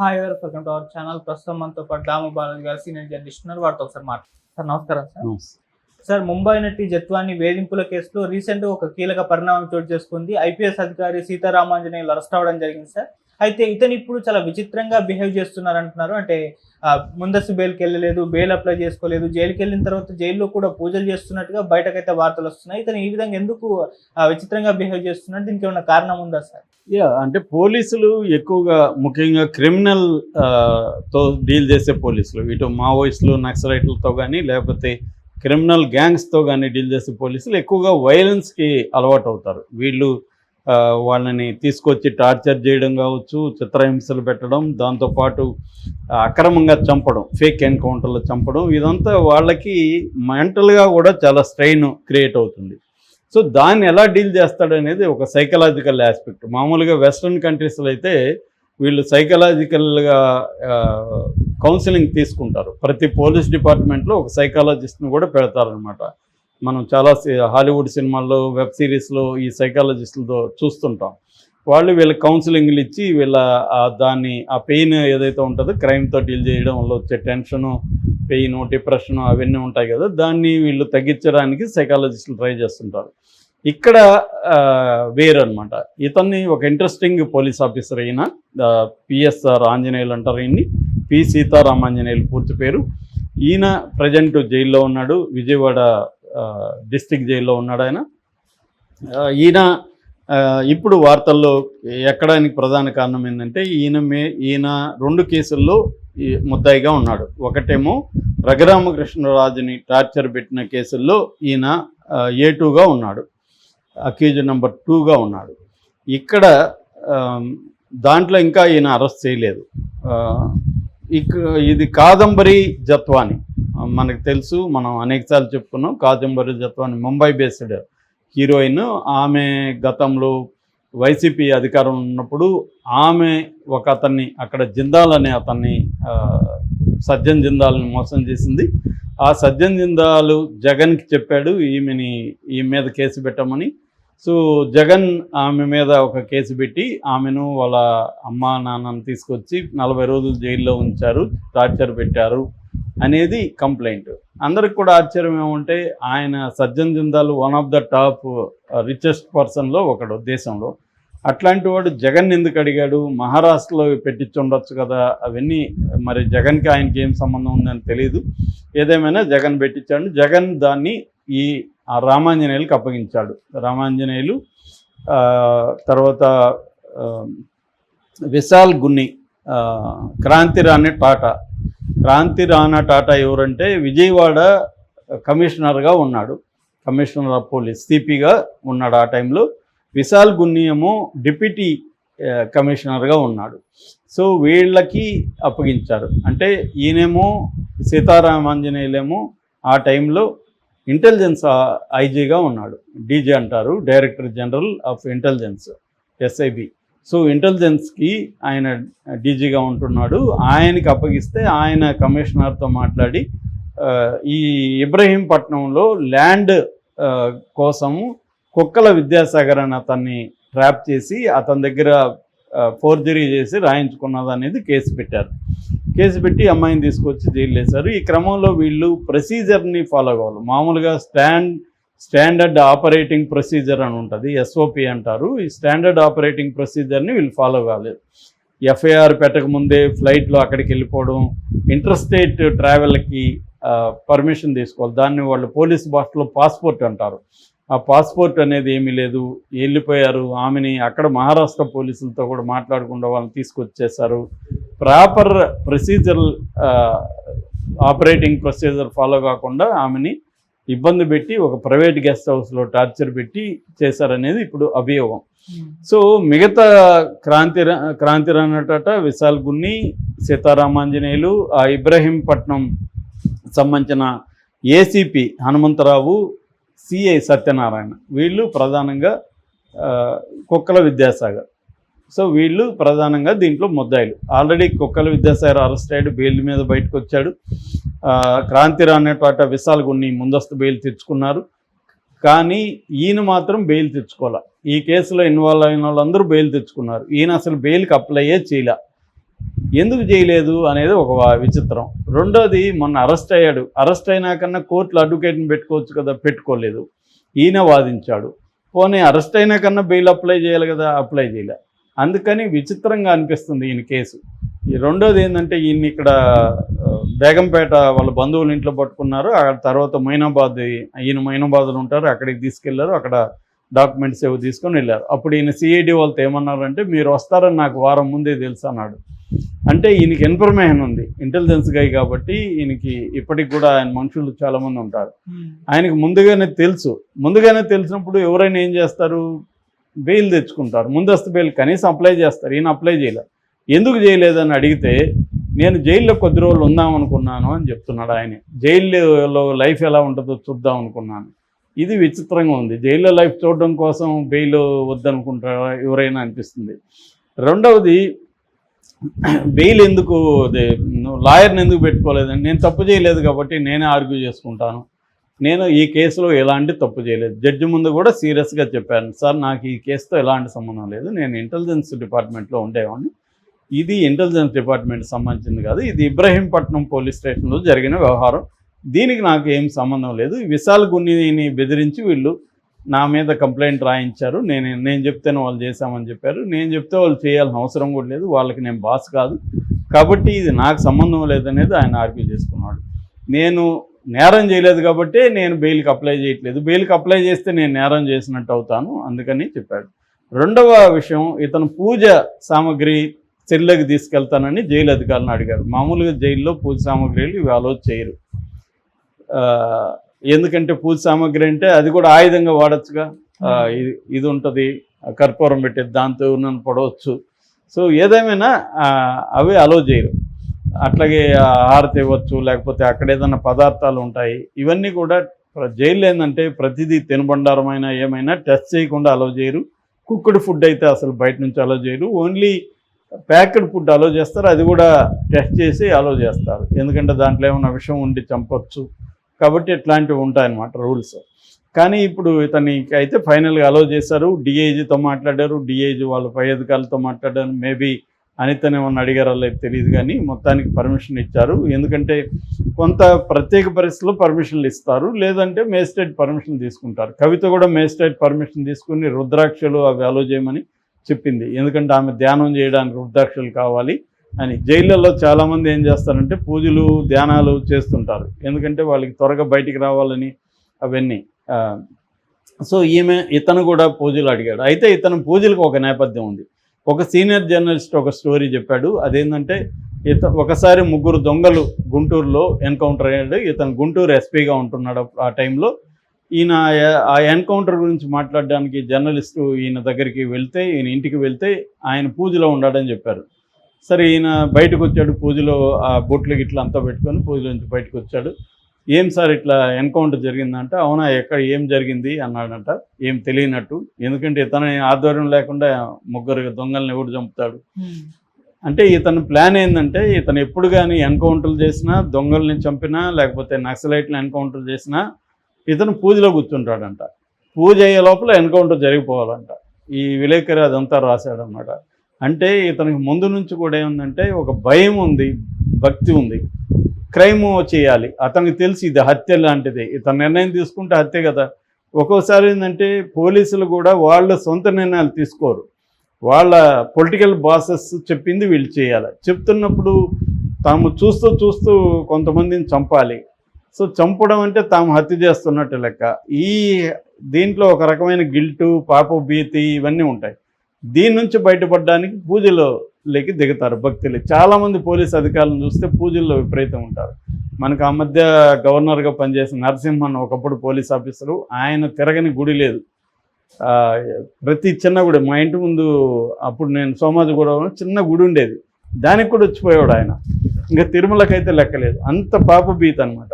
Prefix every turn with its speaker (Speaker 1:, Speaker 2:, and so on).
Speaker 1: Hi గారు welcome to our channel ప్రస్తుతం మనతో పాటు దాము బాలాజీ గారు సీనియర్ జర్నలిస్ట్ ఉన్నారు. వారితో ఒకసారి మాట్లాడు సార్ నమస్కారం సార్. సార్ ముంబై నటి జత్వాని వేధింపుల కేసులో రీసెంట్గా ఒక కీలక పరిణామం చోటు చేసుకుంది. ఐపీఎస్ అధికారి సీతారామాంజనేయులు అరెస్ట్ అవ్వడం జరిగింది సార్. అయితే ఇతను ఇప్పుడు చాలా విచిత్రంగా బిహేవ్ చేస్తున్నారు అంటున్నారు అంటే ముందస్తు బెయిల్కి వెళ్ళలేదు బెయిల్ అప్లై చేసుకోలేదు జైలుకి వెళ్ళిన తర్వాత జైల్లో కూడా పూజలు చేస్తున్నట్టుగా బయటకైతే వార్తలు వస్తున్నాయి. ఇతను ఈ విధంగా ఎందుకు విచిత్రంగా బిహేవ్ చేస్తున్నాడు? దీనికి ఏమైనా కారణం ఉందా సార్?
Speaker 2: యా అంటే పోలీసులు ఎక్కువగా ముఖ్యంగా క్రిమినల్తో డీల్ చేసే పోలీసులు ఇటు మావోయిస్టులు నక్సలైట్లతో కానీ లేకపోతే క్రిమినల్ గ్యాంగ్స్తో కానీ డీల్ చేసే పోలీసులు ఎక్కువగా వైలెన్స్కి అలవాటు అవుతారు వీళ్ళు వాళ్ళని తీసుకొచ్చి టార్చర్ చేయడం కావచ్చు చిత్రహింసలు పెట్టడం దాంతోపాటు అక్రమంగా చంపడం ఫేక్ ఎన్కౌంటర్లు చంపడం ఇదంతా వాళ్ళకి మెంటల్గా కూడా చాలా స్ట్రెయిన్ క్రియేట్ అవుతుంది. సో దాన్ని ఎలా డీల్ చేస్తాడు అనేది ఒక సైకలాజికల్ ఆస్పెక్ట్. మామూలుగా వెస్ట్రన్ కంట్రీస్లో అయితే వీళ్ళు సైకలాజికల్గా కౌన్సిలింగ్ తీసుకుంటారు. ప్రతి పోలీస్ డిపార్ట్మెంట్లో ఒక సైకాలజిస్ట్ని కూడా పెడతారనమాట మనం చాలా హాలీవుడ్ సినిమాల్లో వెబ్ సిరీస్లో ఈ సైకాలజిస్టులతో చూస్తుంటాం. వాళ్ళు వీళ్ళ కౌన్సిలింగ్లు ఇచ్చి వీళ్ళ దాన్ని ఆ పెయిన్ ఏదైతే ఉంటుందో క్రైమ్తో డీల్ చేయడం వల్ల వచ్చే టెన్షను పెయిన్ డిప్రెషను అవన్నీ ఉంటాయి కదా దాన్ని వీళ్ళు తగ్గించడానికి సైకాలజిస్టులు ట్రై చేస్తుంటారు. ఇక్కడ ఆ, వేరు అనమాట ఇతన్ని ఒక ఇంట్రెస్టింగ్ పోలీస్ ఆఫీసర్ అయిన పిఎస్ఆర్ ఆంజనేయులు అంటారు ఈయన్ని. పి. సీతారామాంజనేయులు పూర్తి పేరు. ఈయన ప్రజెంట్ జైల్లో ఉన్నాడు. విజయవాడ డిస్టిక్ జైల్లో ఉన్నాడు ఆయన. ఈయన ఇప్పుడు వార్తల్లో ఎక్కడానికి ప్రధాన కారణం ఏంటంటే ఈయన మే ఈయన రెండు కేసుల్లో ఈ ముద్దాయిగా ఉన్నాడు. ఒకటేమో రఘురామకృష్ణరాజుని టార్చర్ పెట్టిన కేసుల్లో ఈయన ఏ టూగా ఉన్నాడు. అక్యూజ్ నెంబర్ టూగా ఉన్నాడు. ఇక్కడ దాంట్లో ఇంకా ఈయన అరెస్ట్ చేయలేదు. ఇది కాదంబరి జత్వాని. మనకు తెలుసు మనం అనేకసార్లు చెప్పుకున్నాం కాదంబరి జత్వాని ముంబై బేస్డ్ హీరోయిన్. ఆమె గతంలో వైసీపీ అధికారం ఉన్నప్పుడు ఆమె ఒక అతన్ని అక్కడ జిందాల్ అనే అతన్ని సజ్జన్ జిందాల్ని మోసం చేసింది. ఆ సజ్జన్ జిందాలు జగన్కి చెప్పాడు ఈమెని ఈమె మీద కేసు పెట్టమని. సో జగన్ ఆమె మీద ఒక కేసు పెట్టి ఆమెను వాళ్ళ అమ్మ నాన్నను తీసుకొచ్చి నలభై రోజులు జైల్లో ఉంచారు టార్చర్ పెట్టారు అనేది కంప్లైంట్. అందరికి కూడా ఆశ్చర్యం ఏమంటే ఆయన Sajjan Jindal one of the top richest పర్సన్లో ఒకడు దేశంలో. అట్లాంటి వాడు జగన్ ఎందుకు అడిగాడు? మహారాష్ట్రలో పెట్టించుండొచ్చు కదా? అవన్నీ మరి జగన్కి ఆయనకి ఏం సంబంధం ఉందని తెలియదు ఏదేమైనా జగన్ పెట్టించాడు. జగన్ దాన్ని ఈ ఆ రామాంజనేయులకు అప్పగించాడు. రామాంజనేయులు తర్వాత విశాల్ గున్ని క్రాంతి రాణి టాటా. క్రాంతి రాణా టాటా ఎవరంటే విజయవాడ కమిషనర్గా ఉన్నాడు. కమిషనర్ ఆఫ్ పోలీస్ సిపిగా ఉన్నాడు ఆ టైంలో. విశాల్ గున్ని ఏమో డిప్యూటీ కమిషనర్గా ఉన్నాడు. సో వీళ్ళకి అప్పగించారు. అంటే ఈయనేమో సీతారామాంజనేయులేమో ఆ టైంలో ఇంటెలిజెన్స్ ఐజీగా ఉన్నాడు. డీజీ అంటారు director general of intelligence SIB so ఇంటెలిజెన్స్కి ఆయన డీజీగా ఉంటున్నాడు. ఆయనకి అప్పగిస్తే ఆయన కమిషనర్తో మాట్లాడి ఈ ఇబ్రహీంపట్నంలో ల్యాండ్ కోసము కుక్కల విద్యాసాగర్ అని అతన్ని ట్రాప్ చేసి అతని దగ్గర ఫోర్జరీ చేసి రాయించుకున్నది అనేది కేసు పెట్టారు. కేసు పెట్టి అమ్మాయిని తీసుకొచ్చి జైలు వేశారు. ఈ క్రమంలో వీళ్ళు ప్రొసీజర్ని ఫాలో కావాలి. మామూలుగా స్టాండ్ స్టాండర్డ్ ఆపరేటింగ్ ప్రొసీజర్ అని ఉంటుంది ఎస్ఓపి అంటారు. ఈ స్టాండర్డ్ ఆపరేటింగ్ ప్రొసీజర్ని వీళ్ళు ఫాలో కాలేదు ఎఫ్ఐఆర్ పెట్టకముందే ఫ్లైట్లో అక్కడికి వెళ్ళిపోవడం ఇంటర్స్టేట్ ట్రావెల్కి పర్మిషన్ తీసుకోవాలి. దాన్ని వాళ్ళు పోలీస్ భాషలో పాస్పోర్ట్ అంటారు. ఆ పాస్పోర్ట్ అనేది ఏమీ లేదు. వెళ్ళిపోయారు. ఆమెని అక్కడ మహారాష్ట్ర పోలీసులతో కూడా మాట్లాడకుండా వాళ్ళని తీసుకొచ్చేసారు proper procedure operating procedure follow కాకుండా ఆమెని ఇబ్బంది పెట్టి ఒక ప్రైవేట్ గెస్ట్ హౌస్లో టార్చర్ పెట్టి చేశారనేది ఇప్పుడు అభియోగం. సో మిగతా క్రాంతి క్రాంతి రానట విశాల్ గున్ని సీతారామాంజనేయులు ఆ ఇబ్రహీంపట్నం సంబంధించిన ఏసీపీ హనుమంతరావు సిఐ సత్యనారాయణ వీళ్ళు ప్రధానంగా కుక్కల విద్యాసాగర్. సో వీళ్ళు ప్రధానంగా దీంట్లో ముద్దాయిలు. ఆల్రెడీ కుక్కల విద్యాసాగర్ అరెస్ట్ అయ్యాడు బెయిల్ మీద బయటకు వచ్చాడు. క్రాంతిరా క్రాంతి విశాల్ కొన్ని ముందస్తు బెయిల్ తెచ్చుకున్నారు. కానీ ఈయన మాత్రం బెయిల్ తెచ్చుకోవాలి ఈ కేసులో ఇన్వాల్వ్ అయిన వాళ్ళందరూ బెయిల్ తెచ్చుకున్నారు. ఈయన అసలు బెయిల్కి అప్లైయే చేయలే. ఎందుకు చేయలేదు అనేది ఒక విచిత్రం. రెండోది మొన్న అరెస్ట్ అయ్యాడు. అరెస్ట్ అయినాకన్నా కోర్టులో అడ్వకేట్ని పెట్టుకోవచ్చు కదా పెట్టుకోలేదు. ఈయన వాదించాడు. పోనీ అరెస్ట్ అయినా కన్నా బెయిల్ అప్లై చేయాలి కదా అప్లై చేయలే. అందుకని విచిత్రంగా అనిపిస్తుంది ఈయన కేసు. ఈ రెండోది ఏంటంటే ఈయన ఇక్కడ బేగంపేట వాళ్ళ బంధువుల ఇంట్లో పట్టుకున్నారు. ఆ తర్వాత మైనాబాద్ ఈయన మైనాబాద్లో ఉంటారు. అక్కడికి తీసుకెళ్ళారు. అక్కడ డాక్యుమెంట్స్ ఏవో తీసుకొని వెళ్ళారు. అప్పుడు ఈయన సిఐడి వాళ్ళతో ఏమన్నారంటే మీరు వస్తారని నాకు వారం ముందే తెలుసు అన్నాడు. అంటే ఈయనకి ఇన్ఫర్మేషన్ ఉంది. ఇంటెలిజెన్స్ గై కాబట్టి ఈయనకి ఇప్పటికి కూడా ఆయన మనుషులు చాలామంది ఉంటారు. ఆయనకు ముందుగానే తెలుసు. ముందుగానే తెలిసినప్పుడు ఎవరైనా ఏం చేస్తారు? బెయిల్ తెచ్చుకుంటారు. ముందస్తు బెయిల్ కనీసం అప్లై చేస్తారు. ఈయన అప్లై చేయలేదు ఎందుకు చేయలేదని అడిగితే నేను జైల్లో కొద్ది రోజులు ఉందాం అనుకున్నాను అని చెప్తున్నాడు ఆయన. జైల్లో లైఫ్ ఎలా ఉంటుందో చూద్దాం అనుకున్నాను. ఇది విచిత్రంగా ఉంది. జైల్లో లైఫ్ చూడడం కోసం బెయిల్ వద్దనుకుంటారా? ఎవరైనా అనిపిస్తుంది. రెండవది బెయిల్ ఎందుకు లాయర్ని ఎందుకు పెట్టుకోలేదని. నేను తప్పు చేయలేదు కాబట్టి నేనే ఆర్గ్యూ చేసుకుంటాను. నేను ఈ కేసులో ఎలాంటి తప్పు చేయలేదు. జడ్జి ముందు కూడా సీరియస్గా చెప్పాను సార్ నాకు ఈ కేసుతో ఎలాంటి సంబంధం లేదు. నేను ఇంటెలిజెన్స్ డిపార్ట్మెంట్లో ఉండేవాడిని. ఇది ఇంటెలిజెన్స్ డిపార్ట్మెంట్ సంబంధించింది కాదు. ఇది ఇబ్రహీంపట్నం పోలీస్ స్టేషన్లో జరిగిన వ్యవహారం. దీనికి నాకు ఏం సంబంధం లేదు. విశాల్ గున్నిని బెదిరించి వీళ్ళు నా మీద కంప్లైంట్ రాయించారు. నేను నేను చెప్తేనే వాళ్ళు చేశామని చెప్పారు. నేను చెప్తే వాళ్ళు చేయాల్సిన అవసరం కూడా లేదు. వాళ్ళకి నేను బాస్ కాదు. కాబట్టి ఇది నాకు సంబంధం లేదనేది ఆయన ఆర్గ్యూ చేసుకున్నాడు. నేను నేరం చేయలేదు కాబట్టి నేను బెయిల్కి అప్లై చేయట్లేదు. బెయిల్కి అప్లై చేస్తే నేను నేరం చేసినట్టు అవుతాను అందుకని చెప్పాడు. రెండవ విషయం ఇతను పూజ సామాగ్రి చెల్లెకి తీసుకెళ్తానని జైలు అధికారులను అడిగారు. మామూలుగా జైల్లో పూజ సామాగ్రిలు ఇవి అలో చేయరు. ఎందుకంటే పూజ సామాగ్రి అంటే అది కూడా ఆయుధంగా వాడచ్చుగా. ఇది ఇది ఉంటుంది కర్పూరం పెట్టేది దాంతో నన్ను పడవచ్చు. సో ఏదేమైనా అవి అలో చేయరు. అట్లాగే ఆ హారతి ఇవ్వచ్చు లేకపోతే అక్కడ ఏదైనా పదార్థాలు ఉంటాయి ఇవన్నీ కూడా జైలు ఏంటంటే ప్రతిదీ తినబండారమైనా ఏమైనా టెస్ట్ చేయకుండా అలో చేయరు. కుక్డ్ ఫుడ్ అయితే అసలు బయట నుంచి అలో చేయరు. ఓన్లీ ప్యాక్డ్ ఫుడ్ అలో చేస్తారు అది కూడా టెస్ట్ చేసి అలో చేస్తారు. ఎందుకంటే దాంట్లో ఏమైనా విషయం ఉండి చంపొచ్చు. కాబట్టి ఇట్లాంటివి ఉంటాయన్నమాట రూల్స్. కానీ ఇప్పుడు ఇతనికి అయితే ఫైనల్గా అలో చేశారు. డిఐజీతో మాట్లాడారు. డిఐజీ వాళ్ళ పై అధికారులతో మాట్లాడారు. మేబీ అనితనేమన్నా అడిగారో లేదు తెలియదు కానీ మొత్తానికి పర్మిషన్ ఇచ్చారు. ఎందుకంటే కొంత ప్రత్యేక పరిస్థితుల్లో పర్మిషన్లు ఇస్తారు. లేదంటే మేజిస్ట్రేట్ పర్మిషన్ తీసుకుంటారు. కవిత కూడా మేజిస్ట్రేట్ పర్మిషన్ తీసుకుని రుద్రాక్షలు అవి అలో చేయమని చెప్పింది. ఎందుకంటే ఆమె ధ్యానం చేయడానికి రుద్రాక్షలు కావాలి అని. జైళ్ళల్లో చాలామంది ఏం చేస్తారంటే పూజలు ధ్యానాలు చేస్తుంటారు. ఎందుకంటే వాళ్ళకి త్వరగా బయటికి రావాలని అవన్నీ. సో ఈమె ఇతను కూడా పూజలు అడిగాడు. అయితే ఇతను పూజలకు ఒక నేపథ్యం ఉంది. ఒక సీనియర్ జర్నలిస్ట్ ఒక స్టోరీ చెప్పాడు. అదేంటంటే ఇత ఒకసారి ముగ్గురు దొంగలు గుంటూరులో ఎన్కౌంటర్ అయ్యాడు. ఇతను గుంటూరు ఎస్పీగా ఉంటున్నాడు ఆ టైంలో. ఈయన ఆ- ఎన్కౌంటర్ గురించి మాట్లాడడానికి జర్నలిస్టు ఈయన దగ్గరికి వెళ్తే ఈయన ఇంటికి వెళ్తే ఆయన పూజలో ఉన్నాడని చెప్పారు. సరే ఈయన బయటకు వచ్చాడు పూజలో ఆ బొట్లు గిట్ల అంతా పెట్టుకొని పూజలో నుంచి బయటకు వచ్చాడు ఏం సార్ ఇట్లా ఎన్కౌంటర్ జరిగిందంట అవునా ఎక్కడ ఏం జరిగింది? అన్నాడంట. ఏం తెలియనట్టు. ఎందుకంటే ఇతని ఆధ్వర్యం లేకుండా ముగ్గురు దొంగల్ని ఎవడు చంపుతాడు? అంటే ఇతని ప్లాన్ ఏంటంటే ఇతను ఎప్పుడు కానీ ఎన్కౌంటర్లు చేసినా దొంగల్ని చంపినా లేకపోతే నక్సలైట్ని ఎన్కౌంటర్ చేసినా ఇతను పూజలో కూర్చుంటాడంట. పూజ అయ్యే లోపల ఎన్కౌంటర్ జరిగిపోవాలంట. ఈ విలేకరి అదంతా రాశాడనమాట అంటే ఇతనికి ముందు నుంచి కూడా ఏముందంటే ఒక భయం ఉంది భక్తి ఉంది. క్రైమ్ చేయాలి. అతనికి తెలిసి ఇది హత్య లాంటిది. ఇతను నిర్ణయం తీసుకుంటే హత్య కదా. ఒక్కోసారి ఏంటంటే పోలీసులు కూడా వాళ్ళ సొంత నిర్ణయాలు తీసుకోరు. వాళ్ళ పొలిటికల్ బాసెస్ చెప్పింది వీళ్ళు చేయాలి. చెప్తున్నప్పుడు తాము చూస్తూ చూస్తూ కొంతమందిని చంపాలి. సో చంపడం అంటే తాము హత్య చేస్తున్నట్టు లెక్క. ఈ దీంట్లో ఒక రకమైన గిల్టు పాప భీతి ఇవన్నీ ఉంటాయి. దీని నుంచి బయటపడడానికి పూజలోకి దిగుతారు భక్తులు. చాలామంది పోలీస్ అధికారులను చూస్తే పూజల్లో విపరీతం ఉంటారు. మనకు ఆ మధ్య గవర్నర్గా పనిచేసిన నరసింహన్ ఒకప్పుడు పోలీస్ ఆఫీసరు. ఆయన తిరగని గుడి లేదు. ప్రతి చిన్న గుడి మా ఇంటి ముందు అప్పుడు నేను సోమాజిగూడలో చిన్న గుడి ఉండేది. దానికి కూడా వచ్చిపోయాడు ఆయన. ఇంకా తిరుమలకైతే లెక్కలేదు. అంత పాప బీత్ అనమాట